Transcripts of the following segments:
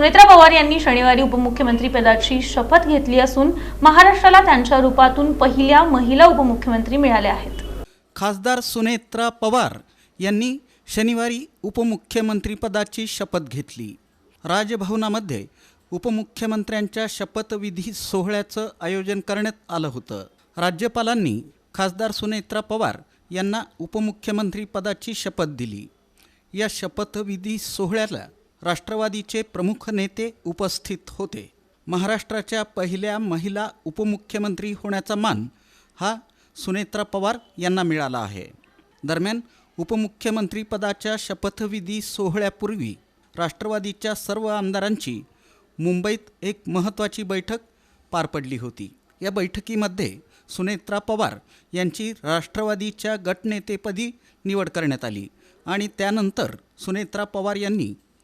सुनेत्रा पवार यांनी शनिवारी उपमुख्यमंत्री पदाची शपथ घेतली असून महाराष्ट्राला त्यांच्या रूपातून पहिल्या महिला उपमुख्यमंत्री मिळाल्या आहेत. खासदार सुनेत्रा पवार यांनी शनिवारी उपमुख्यमंत्रीपदाची शपथ घेतली. राजभवनामध्ये उपमुख्यमंत्र्यांच्या शपथविधी सोहळ्याचं आयोजन करण्यात आलं होतं. राज्यपालांनी खासदार सुनेत्रा पवार यांना उपमुख्यमंत्रीपदाची शपथ दिली. या शपथविधी सोहळ्याला राष्ट्रवादीचे प्रमुख नेते उपस्थित होते. महाराष्ट्राच्या पहिल्या महिला उपमुख्यमंत्री होण्याचा मान हा सुनेत्रा पवार यांना मिळाला आहे. दरम्यान उपमुख्यमंत्रीपदाच्या शपथविधी सोहळ्यापूर्वी राष्ट्रवादीच्या सर्व आमदारांची मुंबईत एक महत्त्वाची बैठक पार पडली होती. या बैठकीमध्ये सुनेत्रा पवार यांची राष्ट्रवादीच्या गटनेतेपदी निवड करण्यात आली आणि त्यानंतर सुनेत्रा पवार यांनी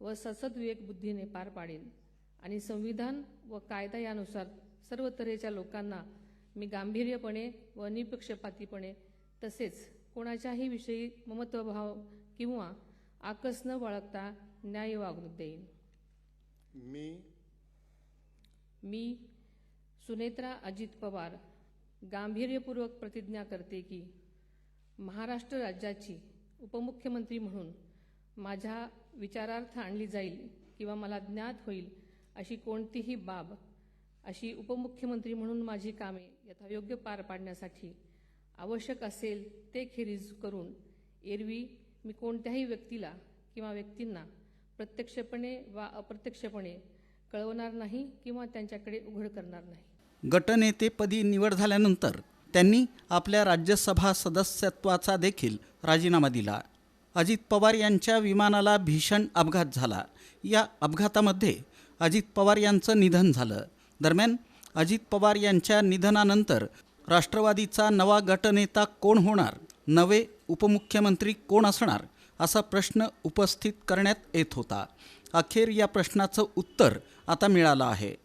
व ससद्विवेक बुद्धीने पार पाडेन. आणि संविधान व कायदा यानुसार सर्व तऱ्हेच्या लोकांना मी गांभीर्यपणे व निपक्षपातीपणे तसेच कोणाच्याही विषयी ममत्वभाव किंवा आकस न बाळगता न्याय वागणूक देईन. मी? मी सुनेत्रा अजित पवार गांभीर्यपूर्वक प्रतिज्ञा करते की महाराष्ट्र राज्याची उपमुख्यमंत्री म्हणून माझ्या विचारार्थ आणली जाईल किंवा मला ज्ञात होईल अशी कोणतीही बाब अशी उपमुख्यमंत्री म्हणून माझी कामे यथायोग्य पार पाडण्यासाठी आवश्यक असेल ते खेरीज करून एरवी मी कोणत्याही व्यक्तीला किंवा व्यक्तींना प्रत्यक्षपणे वा अप्रत्यक्षपणे कळवणार नाही किंवा त्यांच्याकडे उघड करणार नाही. गटनेतेपदी निवड झाल्यानंतर त्यांनी आपल्या राज्यसभा सदस्यत्वाचा देखील राजीनामा दिला. अजित पवार यांच्या विमानाला भीषण अपघात झाला. या अपघातामध्ये अजित पवार यांचं निधन झालं. दरम्यान अजित पवार यांच्या निधनानंतर राष्ट्रवादीचा नवा गटनेता कोण होणार? नवे उपमुख्यमंत्री कोण असणार? असा प्रश्न उपस्थित करण्यात येत होता. अखेर या प्रश्नाचं उत्तर आता मिळालं आहे.